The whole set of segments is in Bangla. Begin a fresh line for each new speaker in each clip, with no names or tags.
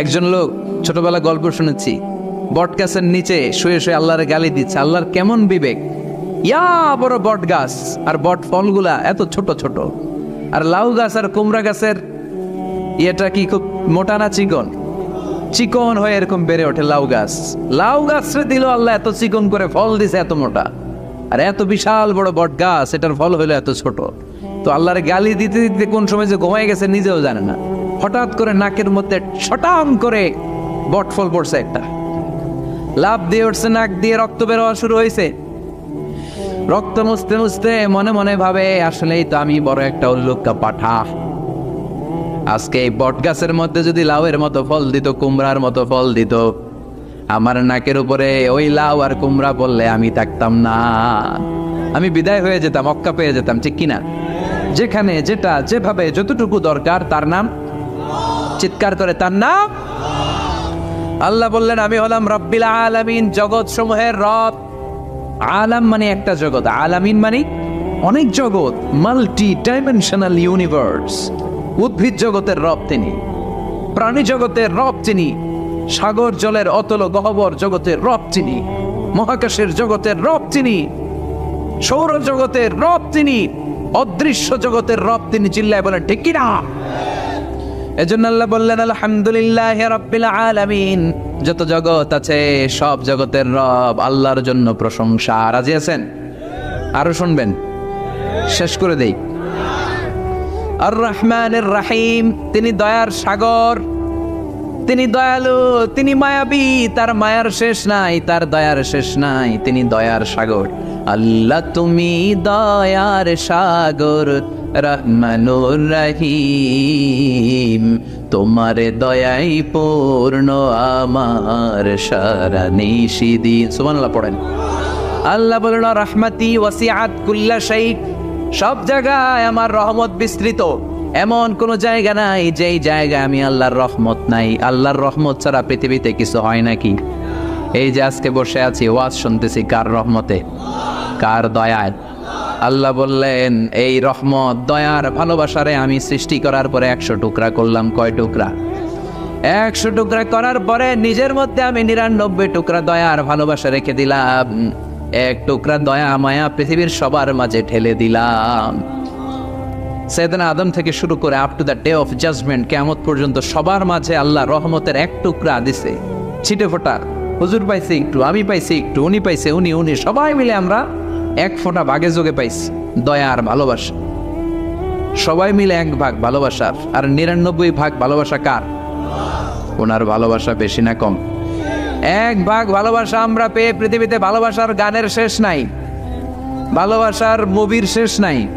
একজন লোক ছোটবেলা গল্প শুনেছি। বট গাছের নিচে শুয়ে শুয়ে আল্লাহর গালি দিচ্ছে। আল্লাহর কেমন বিবেক? ইয়া বড় বট গাছ আর বট ফলগুলা এত ছোট ছোট। আর লাউ গাছ আর কুমড়া গাছের ইয়েটা কি খুব মোটা না চিকন? চিকন হয়ে এরকম বেড়ে ওঠে লাউ গাছ। লাউ গাছরে দিল আল্লাহ এত চিকন করে ফল দিছে এত মোটা। আর এত বিশাল বড় বট গাছ এটার ফল হলো এত ছোট। তো আল্লাহর গালি দিতে দিতে কোন সময় যে ঘুমাই গেছে নিজেও জানে না। হঠাৎ করে নাকের মধ্যে ছটাম করে বট ফল পড়ছে একটা। লাভ দিয়ে উঠছে, নাক দিয়ে রক্ত বেরোয়া শুরু হয়েছে। রক্ত মুছতে মুছতে মনে মনে ভাবে, আসলেই তো আমি বড় একটা উল্লুক্কা পাঠা। আজকে এই বট গাছের মধ্যে যদি লাউয়ের মতো ফল দিত, কুমড়ার মতো ফল দিত, আমার নাকের উপরে ওই লাউ আর কুমড়া বললে আমি থাকতাম না। আমি বিদায় হয়ে যেতাম, অক্কা পেয়ে যেতাম, ঠিক কিনা? যেখানে, যেটা, যেভাবে, যতটুকু দরকার, তার নাম চিৎকার করে, তার নাম? আল্লাহ বললেন, আমি হলাম রব্বিল আলামিন জগৎ সমূহের রব। আলাম মানে একটা জগৎ, আলামিন মানে অনেক জগৎ মাল্টি ডাইমেনশনাল ইউনিভার্স উদ্ভিদ জগতের রব তিনি, প্রাণী জগতের রব তিনি, সাগর জলের অতল গহবর জগতের রব তিনি, মহাকাশের জগতের রব তিনি সৌর জগতের রব তিনি, অদৃশ্য জগতের রব তিনি, চিল্লায় বলেন, ঠিক কিনা? এজন্য আল্লাহ বললেন, আলহামদুলিল্লাহ রাব্বিল আলামিন। যত জগৎ আছে, সব জগতের রব আল্লাহর জন্য প্রশংসা। রাজি আছেন? আরও শুনবেন? শেষ করে দেই। আর রহমানের রাহিম, তিনি দয়ার সাগর, তিনি দয়ালু, তিনি মায়াবী, তার মায়ার শেষ নাই, তার দয়ার শেষ নাই, তিনি দয়ার সাগর। আল্লাহ, তুমি দয়ার সাগর। রহমানুর রহিম, তোমার দয়াই পূর্ণ, আমার সারা নিশিদিন সুবহানাল্লাহ পড়েন। আল্লাহ বলল, রহমাতি ওয়াসিআত কুল্লা শাইক, সব জায়গায় আমার রহমত বিস্তৃত। এমন কোন জায়গা নাই, যেই জায়গায় আমি আল্লাহর রহমত নাই। আল্লাহর রহমত ছাড়া পৃথিবীতে কিছু হয় নাকি এই যে আজকে বসে আছি, ওয়াজ শুনতেছি কার রহমতে, কার দয়ায়। আল্লাহ বললেন, এই রহমত, দয়ার ভালোবাসারে আমি সৃষ্টি করার পরে একশো টুকরা করলাম। কয় টুকরা? একশো টুকরা করার পরে নিজের মধ্যে আমি নিরানব্বই টুকরা দয়া আর ভালোবাসা রেখে দিলাম। এক টুকরা দয়া মায়া পৃথিবীর সবার মাঝে ঠেলে দিলাম। সেদিন আদম থেকে শুরু করে up to the day of judgement কেমত পর্যন্ত সবার মাঝে আল্লাহ রহমতের এক টুকরা দিছে। ছিটে ফোটা, হুজুর পাইছে একটু, আমি পাইছি একটু, উনি পাইছে, উনি উনি, সবাই মিলে আমরা এক ফোঁটা ভাগে যোগে পাইছি। দয়া আর ভালোবাসা। সবাই মিলে এক ভাগ ভালোবাসার আর নিরানব্বই ভাগ ভালোবাসা কার? ওনার ভালোবাসা বেশি না কম। এক ভাগ ভালোবাসা আমরা পেয়ে পৃথিবীতে ভালোবাসার গানের শেষ নাই। ভালোবাসার মুভির শেষ নাই।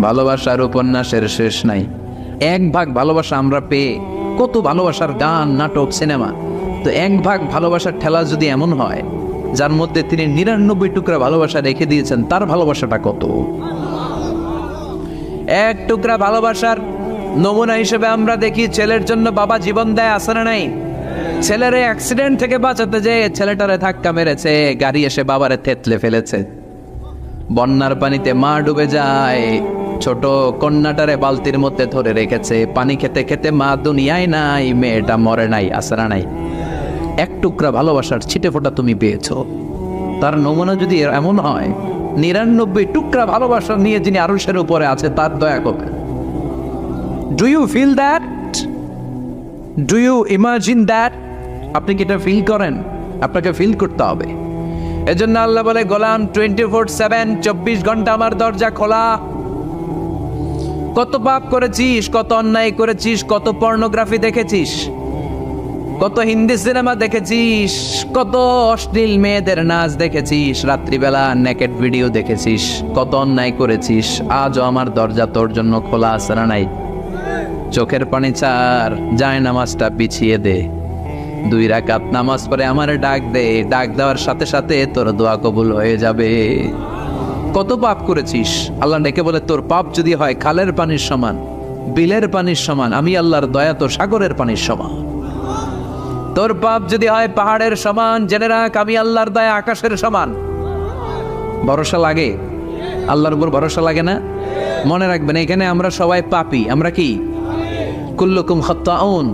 ভালোবাসার উপন্যাসের শেষ নাই। এক ভাগ ভালোবাসা আমরা পেয়ে কত ভালোবাসার গান, নাটক, সিনেমা। তো এক ভাগ ভালোবাসার ঠেলা যদি এমন হয় যার মধ্যে তিনি নিরানব্বই টুকরা ভালোবাসা রেখে দিয়েছেন, তার ভালোবাসাটা কত? এক টুকরা ভালোবাসার নমুনা হিসেবে আমরা দেখি, ছেলের জন্য বাবা জীবন দেয় আসে না নাই? ছেলের অ্যাক্সিডেন্ট থেকে বাঁচাতে যে ছেলেটারে ধাক্কা মেরেছে, গাড়ি এসে বাবারে থেতলে ফেলেছে। বন্যার পানিতে মা ডুবে যায়, ছোট কন্যাটারে বালতির মধ্যে ধরে রেখেছে, পানি খেতে খেতে মা দুনিয়ায় নাই, মেয়েটা মরে নাই আসারা নাই? এক টুকরা ভালোবাসার ছিটে ফোটা তুমি পেয়েছ। তার নমুনা যদি এমন হয়, নিরানব্বই টুকরা ভালোবাসা নিয়ে যিনি আরুষের উপরে আছে, তার দয়া করবে। Do you feel that do you imagine that আপনি কি এটা ফিল করেন? আপনাকে ফিল করতে হবে। এজন্য আল্লাহ বলে, গোলাম টোয়েন্টি ফোর সেভেন চব্বিশ ঘণ্টা আমার দরজা খোলা। কত পাপ করেছিস, কত অন্যায় করেছিস, কত পর্নোগ্রাফি দেখেছিস। কত হিন্দি সিনেমা দেখেছিস? কত অশ্লীল মেয়েদের নাচ দেখেছিস? রাত্রিবেলা নেকেট ভিডিও দেখেছিস? কত অন্যায় করেছিস? আজও আমার দরজা তোর জন্য খোলা আছে না নাই? চোখের পানি চার যায় নামাজটা পিছিয়ে দে। দুই রাকাত নামাজ পরে আমার ডাক দে। ডাক দেওয়ার সাথে সাথে তোর দোয়া কবুল হয়ে যাবে। কত পাপ করেছিস? আল্লাহ ডেকে বলে, তোর পাপ যদি হয়, খালের পানির সমান, বিলের পানির সমান, আমি আল্লাহর দয়া তো সাগরের পানির সমান। তোর পাপ যদি হয় পাহাড়ের সমান, জেনে রাখ, আমি আল্লাহর দায় আকাশের সমান। ভরসা লাগে? আল্লাহর উপর ভরসা লাগে না? মনে রাখবেন, এখানে আমরা সবাই পাপি। আমরা কি? কুল্লুকুম খত্তাউন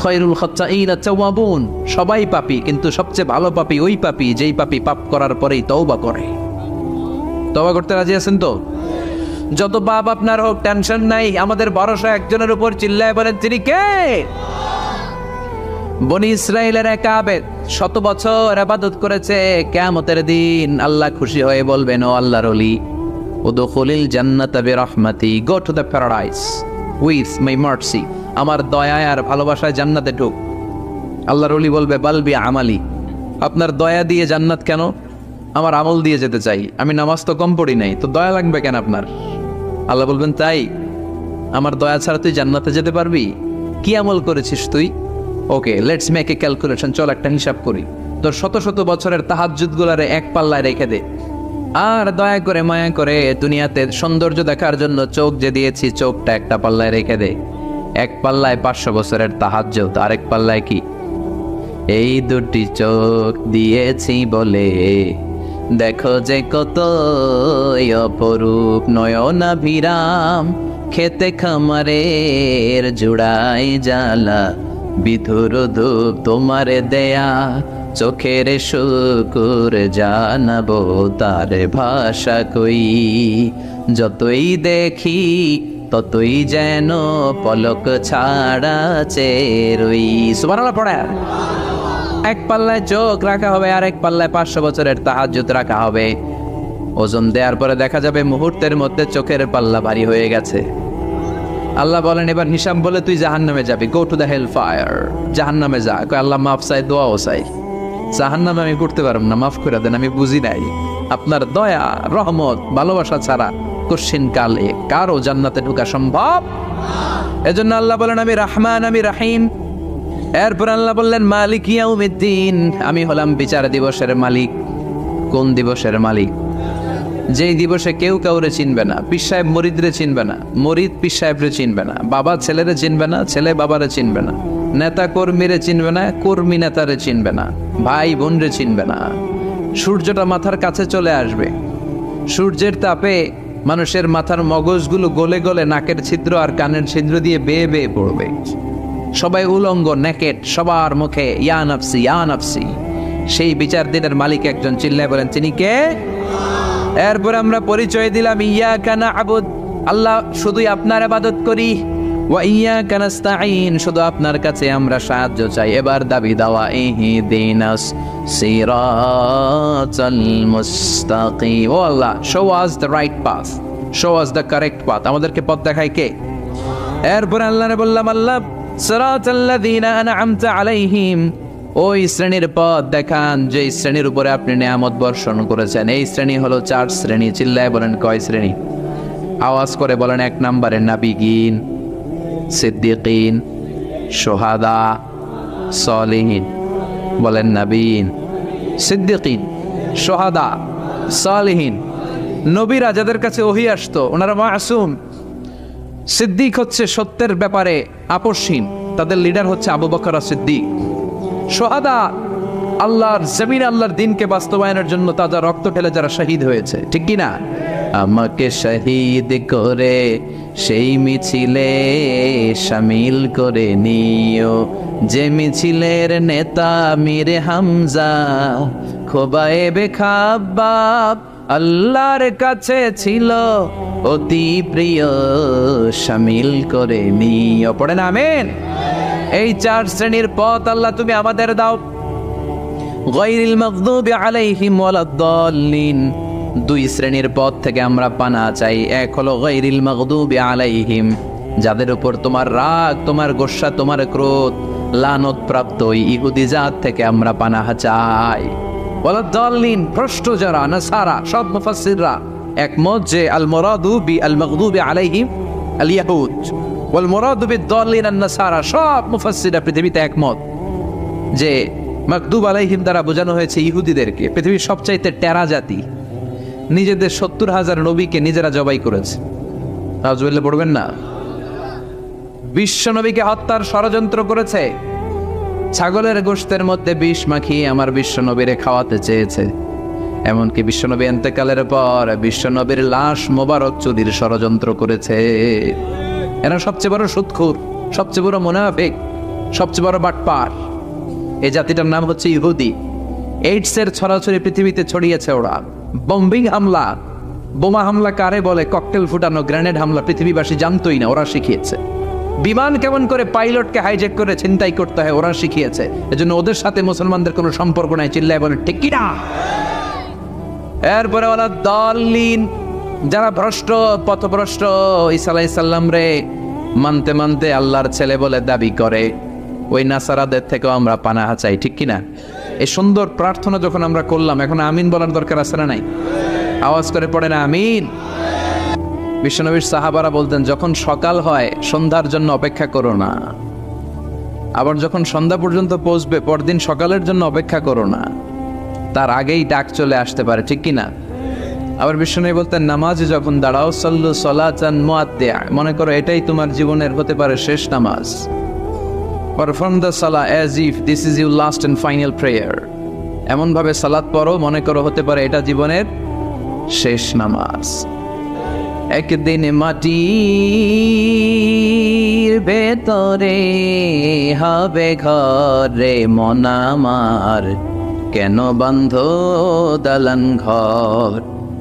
খয়রুল খচ্চাইনা তাওয়াবুন। সবাই পাপি, কিন্তু সবচেয়ে ভালো পাপী ওই পাপী, যেই পাপী পাপ করার পরেই তওবা করে। তওবা করতে রাজি আছেন তো? যত পাপ আপনার হোক টেনশন নাই। আমাদের ভরসা একজনের উপর চিল্লায় বলেন, তিনি কে? বনি ইসরায়েলের এক শত বছর আবাদত করেছে। কেয়ামতের দিন আল্লাহ খুশি হয়ে বলবেন, ও আল্লাহর অলি উদখুলিল জান্নাত বিরহমাতি go to the paradise with my mercy আমার দয়ায় আর ভালোবাসায় জান্নাতে ঢুক। আল্লাহর অলি বলবে বালবি আমালি, আপনার দয়া দিয়ে জান্নাত কেন? আমার আমল দিয়ে যেতে চাই, আমি নামাজ তো কম পড়ি নাই, তো দয়া লাগবে কেন আপনার? আল্লাহ বলবেন, তাই, আমার দয়া ছাড়া তুই জান্নাতে যেতে পারবি? কি আমল করেছিস তুই? Okay let's make a calculation চল একটা হিসাব করি। তোর শত শত বছরের তাহাজুদ গুলারে এক পাল্লায় রেখে দে। আর দয়া করে মায়া করে দুনিয়াতে সৌন্দর্য দেখার জন্য চোখ যে দিয়েছি, চোখটা একটা পাল্লায় রেখে দে। এক পাল্লায় পাঁচশো বছরের তাহাজ্জুদ, আরেক পাল্লায় কি? এই দুটি চোখ দিয়েছি বলে। দেখো যে কত অপরূপ নয়নাভিরাম, খেতে খামারের জুড়াই জ্বালা। বিধুর ধূপ তোমার দেয়া, চোখের শুকুর জানাব তার ভাষা কই। যতই দেখি, ততই যেন পলক ছাড়া চেরই সুবহানাল্লাহ, পড়ে। এক পাল্লায় চোখ রাখা হবে আর এক পাল্লায় পাঁচশো বছরের তাহাজ্জুদ রাখা হবে। ওজন দেওয়ার পরে দেখা যাবে মুহূর্তের মধ্যে চোখের পাল্লা ভারী হয়ে গেছে। আল্লাহ বলেন, এবার হিসাব বলে তুই জাহান নামে যাবি। Go to the hell fire জাহান নামে যা। কয়, আল্লাহ, মাফ চাই, দোয়াও চাই। জাহান নামে আমি করতে পারব না, মাফ করে দেন, আমি বুঝি নাই। আপনার দয়া, রহমত, ভালোবাসা ছাড়া কশিন কালে কারও জান্নাতে ঢোকা সম্ভব? এজন্য আল্লাহ বলেন, আমি রহমান, আমি রাহিম। এরপর আল্লাহ বললেন, মালিক ইয়াউমিদ্দিন। আমি হলাম বিচার দিবসের মালিক। কোন দিবসের মালিক? যেই দিবসে কেউ কাউরে চিনবে না, পীর সাহেব মরিদরে চিনবে না, মরিদ পীর সাহেবরে চিনবে না, বাবা ছেলেরে চিনবে না, ছেলে বাবারে চিনবে না, নেতা কর্মীরে চিনবে না, কর্মী নেতারে চিনবে না, ভাই বোনরে চিনবে না। সূর্যটা মাথার কাছে চলে আসবে। সূর্যের তাপে মানুষের মাথার মগজগুলো গলে গলে নাকের ছিদ্র আর কানের ছিদ্র দিয়ে বেয়ে বেয়ে পড়বে। সবাই উলঙ্গ, নেকেট, সবার মুখে ইয়ান আফসি ইয়ান আফসি সেই বিচার দিনের মালিক একজন চিল্লায় বলেন, তিনি কে? এরপর আমরা পরিচয় দিলাম ইয়া কানা আবুদ আল্লাহ শুধুই আপনার আবাদত করি। ওয়া ইয়া কানাস্তাইন শুধু আপনার কাছে আমরা সাহায্য চাই। এবার দাবি দাওয়া ইহি দিনাস সিরাতাল মুস্তাকিম। ও আল্লাহ show us the right path show us the correct path আমাদেরকে পথ দেখায় কে? এরপর আল্লাহরে বললাম, আল্লাহ সিরাতাল্লাযীনা আনআমতা আলাইহিম ওই শ্রেণির পথ দেখান যে শ্রেণির উপরে আপনি নিয়ামত বর্ষণ করেছেন। এই শ্রেণি হলো চার শ্রেণি। চিল্লায় বলেন, কয় শ্রেণি? আওয়াজ করে বলেন, এক নম্বরে নাবিগিন, সিদ্দিকিন সোহাদা সলিহীন। বলেন নাবিন সিদ্দিকিন সোহাদা সলিহীন। নবীরা যাদের কাছে ওহি আসতো, ওনারা মাসুম। সিদ্দিক হচ্ছে সত্যের ব্যাপারে আপসহীন। তাদের লিডার হচ্ছে আবু বকর সিদ্দিক। সোহাদা, আল্লাহর জমিন, আল্লাহর দিনকে বাস্তবায়নের জন্য তাজা রক্ত ঠেলে যারা শহীদ হয়েছে, ঠিক কি না আমাকে শহীদ করে সেই মিছিলে সামিল করে নিও। যে মিছিলের নেতা মিরে হামজা খোবায়ে খাবাব আল্লাহর কাছে ছিল অতি প্রিয়, সামিল করে নিও। পড়ে না আমেন। এই চার শ্রেণির পথ আল্লাহ তুমি আমাদের দাও। গায়রিল মাগদুবি আলাইহিম ওয়ালাদ-দাল্লিন দুই শ্রেণির পথ থেকে আমরা পানা চাই। এক হলো গায়রিল মাগদুবি আলাইহিম, যাদের উপর তোমার রাগ, তোমার গোস্বা তোমার ক্রোধ, লানত প্রাপ্ত ইহুদি জাত থেকে আমরা পানাহ চাই। ওয়ালাদ-দাল্লিন ভ্রষ্ট যারা, নাসারা, সব মুফাসসিররা। একমত যে আল মুরাদু বি আল মাগদুবি আলাইহিম আল ইয়াহুদ ওয়াল সব মুফাসসিররা পৃথিবীতে একমত যে মাকদুব আলাইহিম দ্বারা বোঝানো হয়েছে ইহুদিদেরকে পৃথিবীর সবচাইতে টেরা জাতি। নিজেদের সত্তর হাজার নবীকে নিজেরা জবাই করেছে। রাজুল্লে পড়বেন না। বিশ্ব নবীকে হত্যার ষড়যন্ত্র করেছে। ছাগলের গোশতের মধ্যে বিষ মাখিয়ে আমার বিশ্ব নবীরে খাওয়াতে চেয়েছে। এমনকি বিশ্বনবী এন্তেকালের পর বিশ্বনবীর লাশ মোবারক চুরির ষড়যন্ত্র করেছে। এরা সবচেয়ে বড় সুৎখুর, সবচেয়ে বড় মোনাফিক, সবচেয়ে বড় বাটপার। এই জাতিটার নাম হচ্ছে ইহুদি। এইডসের ছড়াছড়ি পৃথিবীতে ছড়িয়েছে ওরা। বম্বিং হামলা। বোমা হামলা কারে বলে? ককটেল ফুটানো, গ্রেনেড হামলা, পৃথিবীবাসী জানতোই না, ওরা শিখিয়েছে। বিমান কেমন করে পাইলটকে হাইজ্যাক করে ছিনতাই করতে হয়, ওরা শিখিয়েছে। এজন্য ওদের সাথে মুসলমানদের কোনো সম্পর্ক নাই, চিল্লায় বলে ঠিক কি না এরপরে ওরা দলিন যারা ভ্রষ্ট, পথভ্রষ্ট ইসালাই সাল্লাম রে, মানতে মানতে আল্লাহর ছেলে বলে দাবি করে, ওই নাসারাদের থেকেও আমরা পানাহা চাই, ঠিক কিনা? এই সুন্দর প্রার্থনা যখন আমরা করলাম, এখন আমিন বলার দরকার আছে না নাই? আওয়াজ করে পড়ে না আমিন। বিশ্বনবীর সাহাবারা বলতেন, যখন সকাল হয়, সন্ধ্যার জন্য অপেক্ষা করো না। আবার যখন সন্ধ্যা পর্যন্ত পৌঁছবে, পরদিন সকালের জন্য অপেক্ষা করো না। তার আগেই ডাক চলে আসতে পারে, ঠিক কিনা? আবার বিষ্ণু বলতেন, নামাজে যখন দাঁড়াও, সল্লু সলাচান মনে করো, এটাই তোমার জীবনের হতে পারে শেষ নামাজ। পারফর্ম দ্য সালা as if this is you last and final prayer এমনভাবে সালাদ পড়ো, মনে করো, হতে পারে এটা জীবনের শেষ নামাজ। একদিন মাটির ভেতরে হবে ঘরে মনামার কেন বন্ধ দালান ঘর?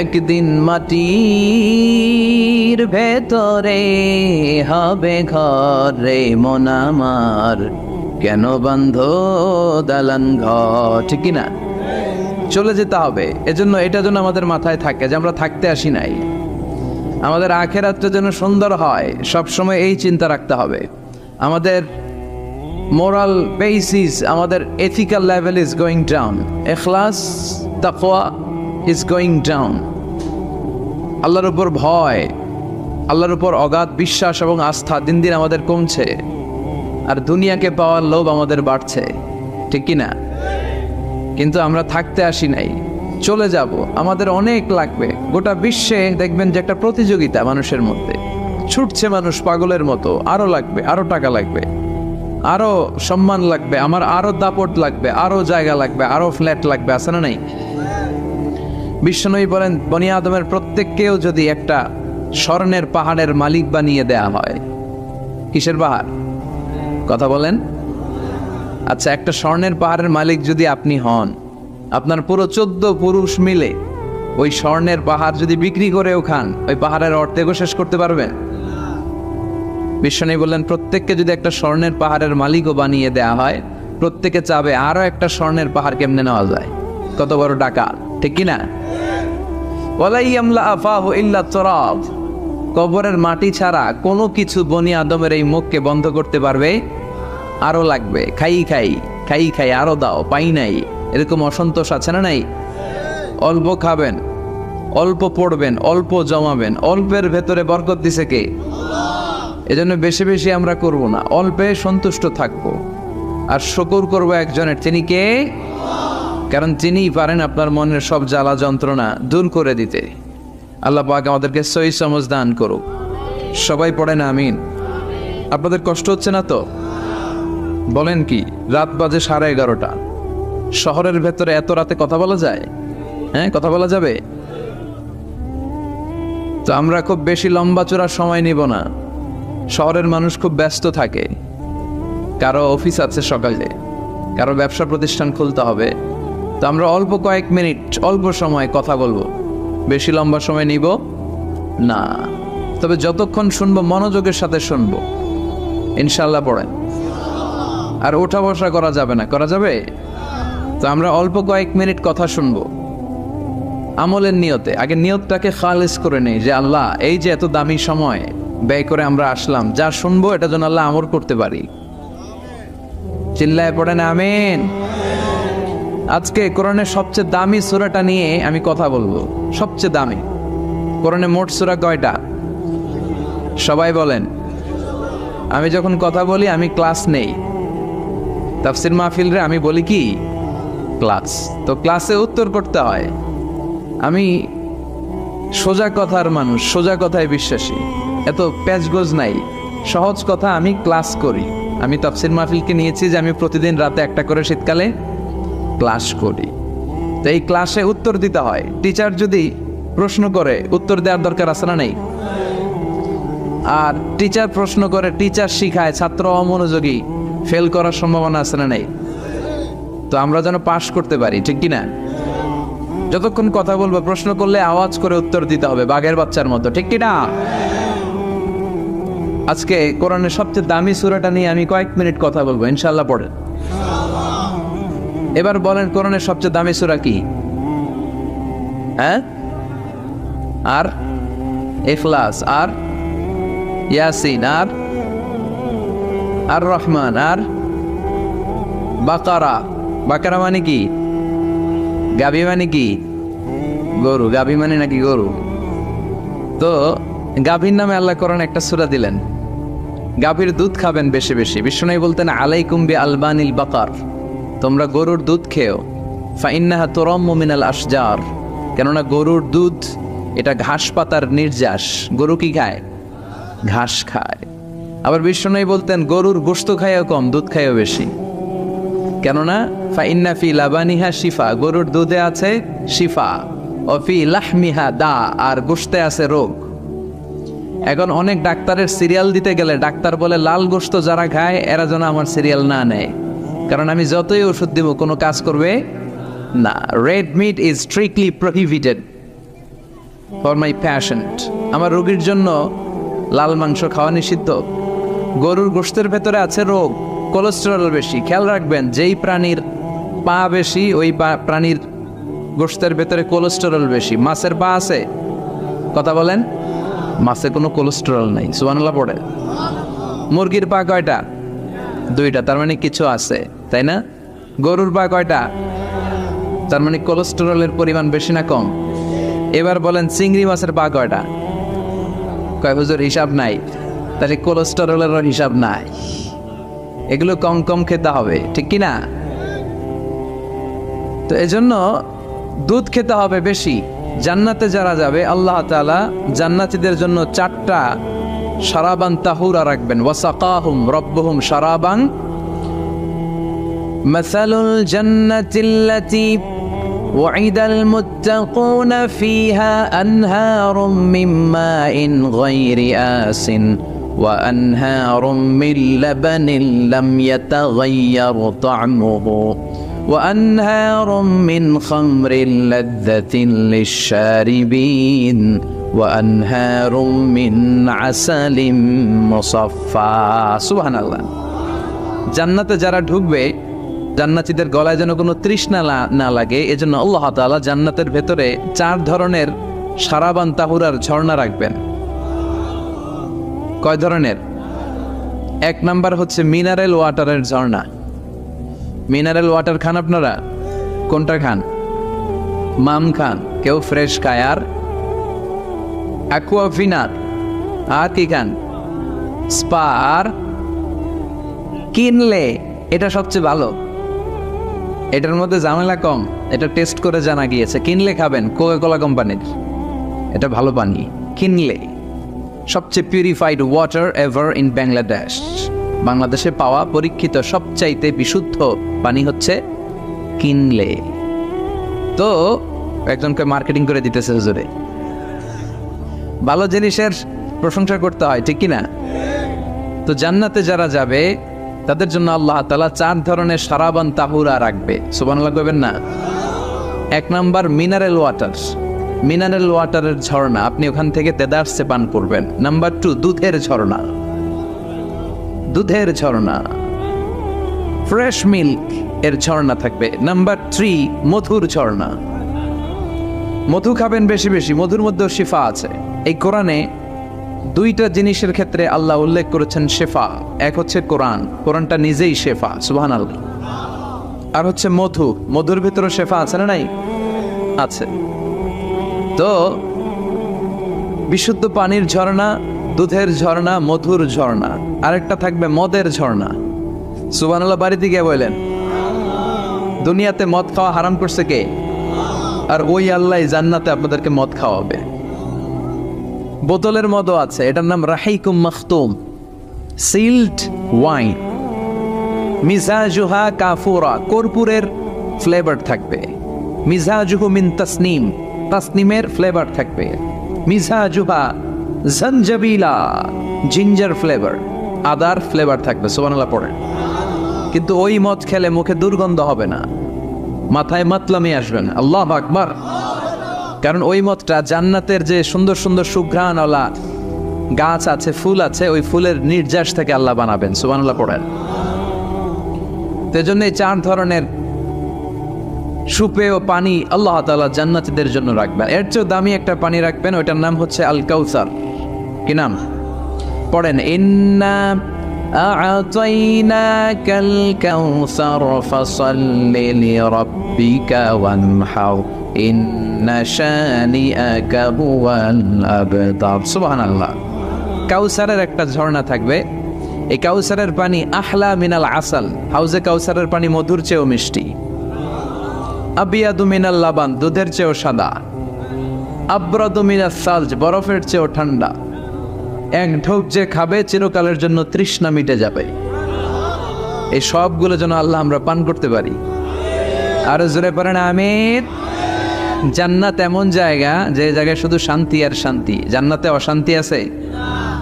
একদিন মাটির ভেতরে হবে ঘরে মনামার কেন বন্ধ দালান ঘর, ঠিক না? চলে যেতে হবে, এজন্য এটা যেন আমাদের মাথায় থাকে যে আমরা থাকতে আসি নাই। আমাদের আখেরাতটা যেন সুন্দর হয় সব সময় এই চিন্তা রাখতে হবে। আমাদের মোরাল বেসিস আমাদের ethical level is going down এখলাস, তাকওয়া ইজ গোয়িং ডাউন আল্লাহর উপর ভয়, আল্লাহর উপর অগাধ বিশ্বাস এবং আস্থা দিন দিন আমাদের কমছে, আর দুনিয়াকে পাওয়ার লোভ আমাদের বাড়ছে, ঠিক না কিন্তু আমরা থাকতে আসি নাই, চলে যাব, আমাদের অনেক লাগবে, গোটা বিশ্বে দেখবেন যে একটা প্রতিযোগিতা মানুষের মধ্যে, ছুটছে মানুষ পাগলের মতো, আরও লাগবে, আরও টাকা লাগবে, আরও সম্মান লাগবে, আমার আরও দাপট লাগবে, আরও জায়গা লাগবে, আরও ফ্ল্যাট লাগবে, আছে না নাই? বিশ্বনবী বলেন, বনি আদমের প্রত্যেককেও যদি একটা স্বর্ণের পাহাড়ের মালিক বানিয়ে দেয়া হয়, কিসের পাহাড়? কথা বলেন। আচ্ছা একটা স্বর্ণের পাহাড়ের মালিক যদি আপনি হন, আপনার পুরো চোদ্দ পুরুষ মিলে ওই স্বর্ণের পাহাড় যদি বিক্রি করেও খান, ওই পাহাড়ের অর্ধেকও শেষ করতে পারবেন? বিশ্বনী বললেন, প্রত্যেককে যদি একটা স্বর্ণের পাহাড়ের মালিকও বানিয়ে দেয়া হয়, প্রত্যেকে চাবে আরও একটা স্বর্ণের পাহাড় কেমনে নেওয়া যায়? কত বড় ডাকা ঠিক কিনা? কবরের মাটি ছাড়া কোনো কিছু বনি আদমের এই মুখকে বন্ধ করতে পারবে? আরও লাগবে, খাই খাই খাই খাই, আরও দাও, পাই নাই। এরকম অসন্তোষ আছে না নাই? অল্প খাবেন, অল্প পড়বেন, অল্প জমাবেন, অল্পের ভেতরে বরকত দিছে কে? এজন্য বেশি বেশি আমরা করব না, অল্পে সন্তুষ্ট থাকব। আর শকুর করব একজনের, তিনি কে? কারণ তিনিই পারেন আপনার মনের সব জ্বালা যন্ত্রণা দূর করে দিতে। আল্লাহ পাক আমাদেরকে সই সমজ দান করুক। সবাই পড়ে না আমিন। আপনাদের কষ্ট হচ্ছে না তো? বলেন কি, রাত বাজে সাড়ে এগারোটা। শহরের ভেতরে এত রাতে কথা বলা যায়? হ্যাঁ কথা বলা যাবে? তো আমরা খুব বেশি লম্বা চূড়ার সময় নিব না। শহরের মানুষ খুব ব্যস্ত থাকে। কারও অফিস আছে সকালে, কারও ব্যবসা প্রতিষ্ঠান খুলতে হবে। তো আমরা অল্প কয়েক মিনিট, অল্প সময় কথা বলব। বেশি লম্বা সময় নিব না। তবে যতক্ষণ শুনব, মনোযোগের সাথে শুনব। ইনশাল্লাহ পড়েন। আর ওঠা বসা করা যাবে না। করা যাবে? তো আমরা অল্প কয়েক মিনিট কথা শুনব। আমলের নিয়তে। আগে নিয়তটাকে খালেজ করে নেই যে, আল্লাহ, এই যে এত দামি সময় ব্যয় করে আমরা আসলাম, যা শুনব, এটা যেন আল্লাহ আমর করতে পারি। চিল্লায় পড়েন, আমিন। আজকে কোরআনের সবচেয়ে দামি সুরাটা নিয়ে আমি কথা বলব। সবচেয়ে দামি। কোরআনে মোট সুরা কয়টা? সবাই বলেন। আমি যখন কথা বলি, আমি ক্লাস নেই। তাফসির মাহফিল রে আমি বলি কি? ক্লাস। তো ক্লাসে উত্তর করতে হয়। আমি সোজা কথার মানুষ, সোজা কথায় বিশ্বাসী। এত প্যাচগোজ নাই। সহজ কথা, আমি ক্লাস করি। আমি তাফসির মাহফিলকে নিয়েছি যে আমি প্রতিদিন রাতে একটা করে শীতকালে ক্লাস করি। তো এই ক্লাসে উত্তর দিতে হয়। টিচার যদি প্রশ্ন করে, উত্তর দেওয়ার দরকার আছে না নেই? আর টিচার প্রশ্ন করে টিচার শিখায়, ছাত্র অমনোযোগী ফেল করার সম্ভাবনা আছে না নেই? তো আমরা যেন পাশ করতে পারি, ঠিক কি না যতক্ষণ কথা বলব, প্রশ্ন করলে আওয়াজ করে উত্তর দিতে হবে, বাঘের বাচ্চার মতো, ঠিক কি না আজকে কোরআনের সবচেয়ে দামি সুরাটা নিয়ে আমি কয়েক মিনিট কথা বলব ইনশাল্লাহ পড়ে এবার বলেন কোরআনের সবচেয়ে দামি সুরা কি? হ্যাঁ? আর? ইখলাস। আর? ইয়াসিন। আর? আর রহমান আর? বাকারা। বাকারা মানে কি? গাভী মানে কি? গরু। গাভী মানে নাকি গরু? তো গাভীর নামে আল্লাহ করেন একটা সুরা দিলেন। গাভীর দুধ খাবেন বেশি বেশি। বিষ্ণু বলতেন, আলাইকুম বি আলবানিল বাকার। তোমরা গরুর দুধ খেও। ফাইন্নাহা তোরম মিনাল আসজার কেননা গরুর দুধ, এটা ঘাস পাতার নির্যাস। গরু কি খায়? ঘাস খায়। আবার বিষ্ণু বলতেন, গরুর গোস্ত খায়ও কম, দুধ খায়ও বেশি। কেননা, ফাইন্না ফি লাবানিহা শিফা, গরুর দুধে আছে শিফা। অফি লাহমিহা দা, আর গোস্তে আছে রোগ। এখন অনেক ডাক্তারের সিরিয়াল দিতে গেলে ডাক্তার বলে, লাল গোস্ত যারা খায়, এরা যেন আমার সিরিয়াল না নেয়। কারণ আমি যতই ওষুধ দেব, কোনো কাজ করবে না। Red meat is strictly prohibited for my patient আমার রোগীর জন্য লাল মাংস খাওয়া নিষিদ্ধ। গরুর গোস্তের ভেতরে আছে রোগ কোলেস্টেরল বেশি। খেয়াল রাখবেন, যেই প্রাণীর পা বেশি, ওই প্রাণীর গোস্তের ভেতরে কোলেস্টেরল বেশি। মাছের পা আছে? কথা বলেন। মাছে কোনো কোলেস্টেরল নাই সুবানাল্লাহ পড়ে। মুরগির পা কয়টা? দুইটা, তার মানে কিছু আছে, তাই না? গরুর পা কয়টা? তার মানে কোলেস্টেরলের পরিমাণ বেশি না কম? এবার বলেন চিংড়ি মাছের পা কয়টা? কয় হুজুর, হিসাব নাই। তাহলে কোলেস্টেরলেরও হিসাব নাই। এগুলো কম কম খেতে হবে, ঠিক কি না তো এজন্য দুধ খেতে হবে বেশি। জান্নাতে যারা যাবে, আল্লাহ তাআলা জান্নাতীদের জন্য চারটা সারাবান তাহুরা রাখবেন ওয়াসাকাহুম রব্বহুম সারাবান مثل الجنة التي وعد المتقون فيها أنهار من ماء غير آس وأنهار من لبن لم يتغير طعمه وأنهار من خمر لذة للشاربين وأنهار من عسل مصفى سبحان الله জান্নাতে যারা ঢুকবে জান্নাতীদের গলায় যেন কোনো তৃষ্ণা লা- না লাগে এজন্য আল্লাহ তাআলা জান্নাতের ভেতরে চার ধরনের সারাবান তাহুরার ঝর্ণা রাখবেন কয় ধরনের এক নাম্বার হচ্ছে মিনারেল ওয়াটারের ঝর্ণা মিনারেল ওয়াটার খান আপনারা কোনটা খান মাম খান কেউ ফ্রেশ খায় আর অ্যাকুয়াফিনার আর কি স্পা আর কিনলে এটা সবচেয়ে ভালো। এটার মধ্যে ঝামেলা কম। এটা টেস্ট করে জানা গিয়েছে। কিনলে খাবেন কোকা কোলা কোম্পানির এটা ভালো পানি। কিনলে সবচেয়ে purified water ever in Bangladesh বাংলাদেশে পাওয়া পরীক্ষিত সবচাইতে বিশুদ্ধ পানি হচ্ছে কিনলে তো, একজনকে মার্কেটিং করে দিতেছে হুজুরে। ভালো জিনিসের প্রশংসা করতে হয়, ঠিক কি না তো জান্নাতে যারা যাবে, তাদের জন্য আল্লাহ তালা চার ধরনের সারাবান তাহুরা রাখবে। সুবানাল্লাহ কইবেন না? এক নাম্বার মিনারেল ওয়াটার। মিনারেল ওয়াটারের ঝর্ণা, আপনি ওখান থেকে তেদারসে পান করবেন। নাম্বার টু, দুধের ঝর্ণা। দুধের ঝর্ণা। ফ্রেশ মিল্ক এর ঝর্ণা থাকবে। নাম্বার থ্রি, মধুর ঝর্ণা। মধু খাবেন বেশি বেশি, মধুর মধ্যেও শিফা আছে। এই কোরআনে দুইটা জিনিসের ক্ষেত্রে আল্লাহ উল্লেখ করেছেন শেফা। এক হচ্ছে কোরআন, কোরআনটা নিজেই শেফা সুবহান আল্লাহ আর হচ্ছে মধু, মধুর ভিতরে শেফা আছে না নাই? আছে। তো বিশুদ্ধ পানির ঝর্ণা, দুধের ঝর্ণা, মধুর ঝর্ণা, আরেকটা থাকবে মদের ঝর্ণা। সুবানাল্লাহ বাড়িতে গিয়ে বললেন, দুনিয়াতে মদ খাওয়া হারাম করছে কে? আর ওই আল্লাহ জান্নাতে আপনাদেরকে মদ খাওয়াবে। বোতলের মদও আছে। এটার নাম রাহিকুম মখতুম। Sealed wine. মিজাজুহা কাফুরা। কর্পূরের ফ্লেভার থাকবে। মিজাজুহু মিন তাসনিম। তাসনিমের ফ্লেভার থাকবে। মিজাজুহা জঞ্জাবিলা জিঞ্জার ফ্লেভার। আদার ফ্লেভার থাকবে, সুবহানাল্লাহ পড়ে কিন্তু ওই মদ খেলে মুখে দুর্গন্ধ হবে না। মাথায় মাতলামি আসবে না। আল্লাহ আকবার। কারণ ওই মদটা জান্নাতের যে সুন্দর সুন্দর সুঘ্রাণওয়ালা গাছ আছে ফুল আছে ওই ফুলের নির্যাস থেকে আল্লাহ বানাবেন সুবহানাল্লাহ পড়েন জন্য এই চার ধরনের সুপেয় পানি আল্লাহ তাআলা জান্নাতীদের জন্য রাখবেন এর চেয়েও দামি একটা পানি রাখবেন ওইটার নাম হচ্ছে আল কাউসার কি নাম পড়েন ইন্না أعطيناك الكوثر فصل لربك وانحر সুবহানাল্লাহ। কাউসারের একটা ঝর্ণা থাকবে। এই কাউসারের পানি আহলা মিনাল আসাল। হাউজে কাউসারের পানি মধুর চেয়েও মিষ্টি। আবিয়াদু মিনাল লাবান, দুধের চেয়েও সাদা। আব্রাদু মিনাল সালজ, বরফের চেয়েও ঠান্ডা। এক ঢোক যে খাবে, চিরকালের জন্য তৃষ্ণা মিটে যাবে। এই সবগুলো যেন আল্লাহ আমরা পান করতে পারি। আরও জোরে পারেন আমির জান্নাত এমন জায়গা যে জায়গায় শুধু শান্তি আর শান্তি। জান্নাতে অশান্তি আছে?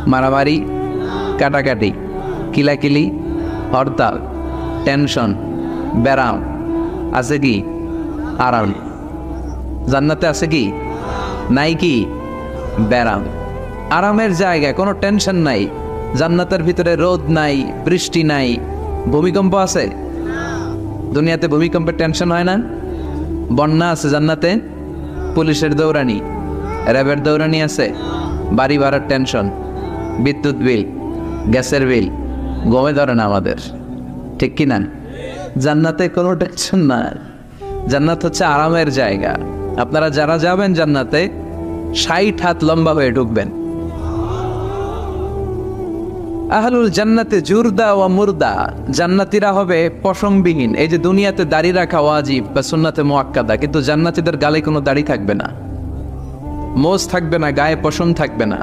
মারামারি, কাটাকাটি, কিলাকিলি, হরতাল, টেনশন, ব্যারাম, আছে কি? আরাম জান্নাতে আছে কি? নাই কি? ব্যারাম। আরামের জায়গায় কোনো টেনশন নাই। জান্নাতের ভিতরে রোদ নাই, বৃষ্টি নাই। ভূমিকম্প আছে? দুনিয়াতে ভূমিকম্পের টেনশন হয় না? বন্যা আছে জান্নাতে, পুলিশের দৌড়ানি, র্যাবের দৌড়ানি আছে, বাড়ি ভাড়ার টেনশন, বিদ্যুৎ বিল, গ্যাসের বিল, গমে ধরে না আমাদের, ঠিক কি না? জান্নাতে কোনো টেনশন না জান্নাত হচ্ছে আরামের জায়গা। আপনারা যারা যাবেন জান্নাতে, ষাট হাত লম্বা হয়ে ঢুকবেন। আহলুল জান্নাতে জুরদা ও মুর্দা, জান্নাতিরা হবে পশমবিহীন। এই যে দুনিয়াতে দাড়ি রাখা ওয়াজিব বা সুন্নাতে মোয়াক্কাদা কিন্তু জান্নাতিদের গালে কোনো দাড়ি থাকবে না। মোজ থাকবে না, গায়ে পশম থাকবে না।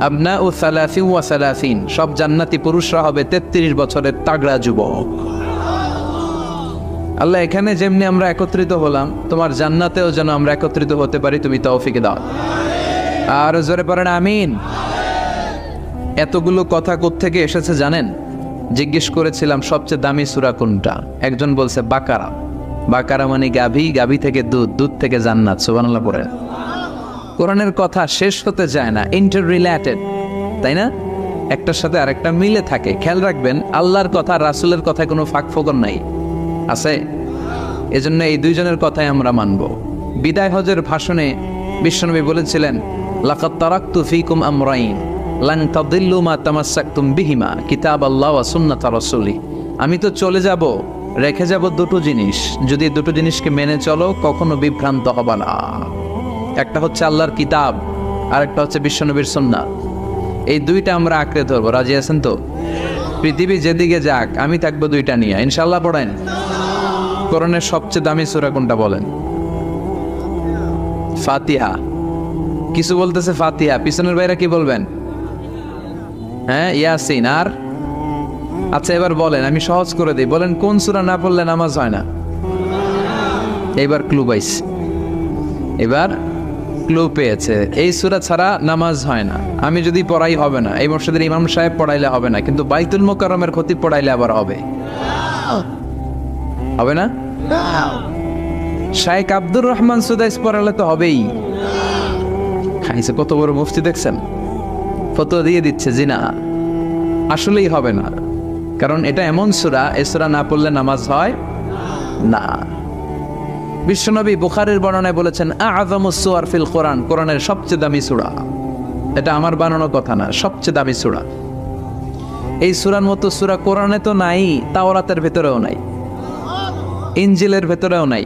আবনা ও সালাফি ওয়া সালাসিন, সব জান্নাতি পুরুষরা হবে তেত্রিশ বছরের তাগড়া যুবক। আল্লাহ এখানে যেমনি আমরা একত্রিত হলাম, তোমার জান্নাতেও যেন আমরা একত্রিত হতে পারি, তুমি তৌফিকে দাও। আর জোরে পড়েন, আমিন। এতগুলো কথা থেকে এসেছে জানেন? জিজ্ঞেস করেছিলাম, সবচেয়ে দামি সুরা কোনটা? একজন বলছে, বাকারা। বাকারা মানে গাভী গাভী থেকে দুধ দুধ থেকে জান্নাত সুবানাল্লাহ পড়ে। কোরআনের কথা শেষ হতে যায় না ইন্টার রিলেটেড তাই না? একটার সাথে আরেকটা মিলে থাকে। খেয়াল রাখবেন, আল্লাহর কথা, রাসুলের কথায় কোনো ফাঁক ফোকর নাই। আছে? এজন্য এই দুইজনের কথাই আমরা মানব। বিদায় হজের ভাষণে বিশ্বনবী বলেছিলেন লাকাত তারাক্তু ফিকুম আমরাইন। লাং তাদিল্লু মা তামাসাক্তুম বিহিমা, কিতাব আল্লাহ সুন্নাত রাসূলি। আমি তো চলে যাব, রেখে যাব দুটো জিনিস। যদি দুটো জিনিসকে মেনে চলো, কখনো বিভ্রান্ত হবে না। একটা হচ্ছে আল্লাহর কিতাব আর একটা হচ্ছে বিশ্বনবীর সুন্নাত। এই দুইটা আমরা আঁকড়ে ধরবো। রাজি আছেন তো? পৃথিবী যেদিকে যাক, আমি থাকব দুইটা নিয়ে। ইনশাল্লাহ পড়েন। কোরআনের সবচেয়ে দামি সূরা কোনটা বলেন? ফাতিহা। কিছু বলতেছে ফাতিহা। পিছনের বাইরে কি বলবেন? হ্যাঁ ইয়াসিন, আর? আচ্ছা এবার বলেন, আমি সহজ করে দিই। বলেন, কোন সুরা না পড়লে নামাজ হয় না? এবার ক্লু পাইস এবার ক্লু পেয়েছে। এই সূরা ছাড়া নামাজ হয় না। আমি যদি পড়াই হবে না, এই মসজিদের ইমাম সাহেব পড়াইলে হবে না, কিন্তু বাইতুল মোকাররমের ক্ষতি পড়াইলে আবার হবে। হবে না? শাইখ আব্দুর রহমান সুদাইস পড়ালে তো হবেই। খাইছে, কত বড় মুফতি দেখছেন? ফতো দিয়ে দিচ্ছে জি না আসলেই হবে না। কারণ এটা এমন সুরা, এ সুরা না পড়লে নামাজ হয় না। বিশ্বনবী বুখারের বর্ণনায় বলেছেন ফিল কোরআন কোরআনের সবচেয়ে দামি সুরা। এটা আমার বানানো কথা না, সবচেয়ে দামি সুরা। এই সুরার মতো সুরা কোরআনে তো নাই, তাওরাতের ভেতরেও নাই। ইঞ্জিলের ভেতরেও নাই।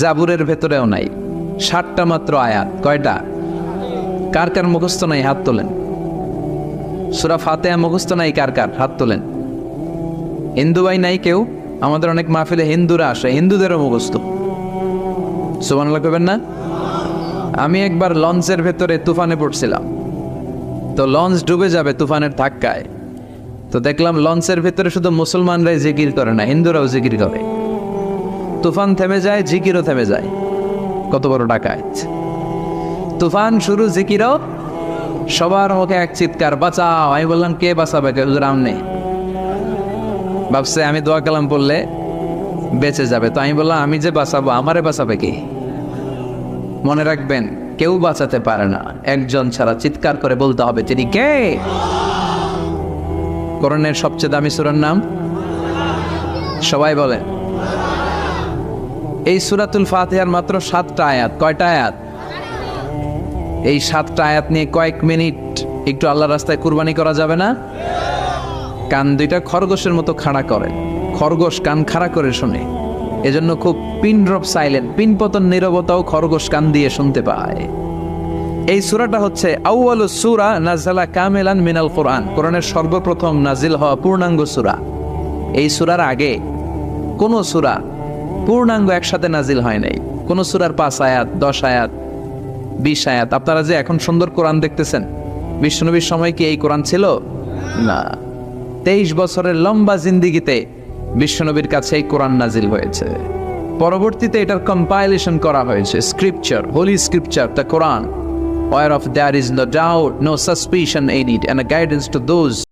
জাবুরের ভেতরেও নাই। ষাটটা মাত্র আয়াত। কয়টা? কার কার মুখস্থ নাই হাত তোলেন? সুরা ফাতেহা মুখস্থ নাই কার কার? হাত তোলেন। হিন্দু ভাই নাই কেউ? আমাদের অনেক মাহফিলে হিন্দুরা আসে, হিন্দুদেরও মুখস্থ। সুবহানাল্লাহ কবেন না? আমি একবার লঞ্চের ভেতরে তুফানে পড়ছিলাম। তো লঞ্চ ডুবে যাবে তুফানের ধাক্কায়। তো দেখলাম লঞ্চের ভেতরে শুধু মুসলমানরাই জিকির করে না, হিন্দুরাও জিকির করে। তুফান থেমে যায়, জিকিরও থেমে যায়। কত বড় ডাকায় তুফান শুরু জিকিরও সবার মুখে এক চিৎকার, বাঁচাও, আমি বললাম, কে বাঁচাবে? কে রাম নেই। ভাবছে, আমি দোয়া কালাম বললে বেঁচে যাবে। তো আমি বললাম, আমি যে বাঁচাবো, আমারে বাঁচাবে কি? মনে রাখবেন, কেউ বাঁচাতে পারে না। একজন ছাড়া চিৎকার করে বলতে হবে, তিনি কে? করণের সবচেয়ে দামি সুরার নাম? সবাই বলে এই সুরাতুল ফাতিহার মাত্র সাতটা আয়াত। কয়টা আয়াত? এই সাতটা আয়াত নিয়ে কয়েক মিনিট একটু আল্লাহ রাস্তায় কুরবানি করা যাবে না? কান দুইটা খরগোশের মতো খাড়া করে। খরগোশ কান খাড়া করে শোনে। এজন্য খুব পিন ড্রপ সাইলেন্ট পিন পতন নীরবতাও খরগোশ কান দিয়ে শুনতে পায়। এই সূরাটা হচ্ছে আউয়ালু সূরা নাজালা কামেলান মিনাল কোরআন। কোরআনের সর্বপ্রথম নাজিল হওয়া পূর্ণাঙ্গ সূরা। এই সূরার আগে কোন সূরা পূর্ণাঙ্গ একসাথে নাজিল হয় নাই। কোন সূরার পাঁচ আয়াত, দশ আয়াত বিশ আয়াত। আপনারা যে এখন সুন্দর কোরআন দেখতেছেন, বিষ্ণুনবীর সময় কি এই কোরআন ছিল? না। তেইশ বছরের লম্বা জিন্দিগিতে বিশ্বনবীর কাছে এই কোরআন নাজিল হয়েছে। পরবর্তীতে এটার কম্পাইলেশন করা হয়েছে। Scripture holy scripture the Quran where of there is no doubt no suspicion N and and guidance to those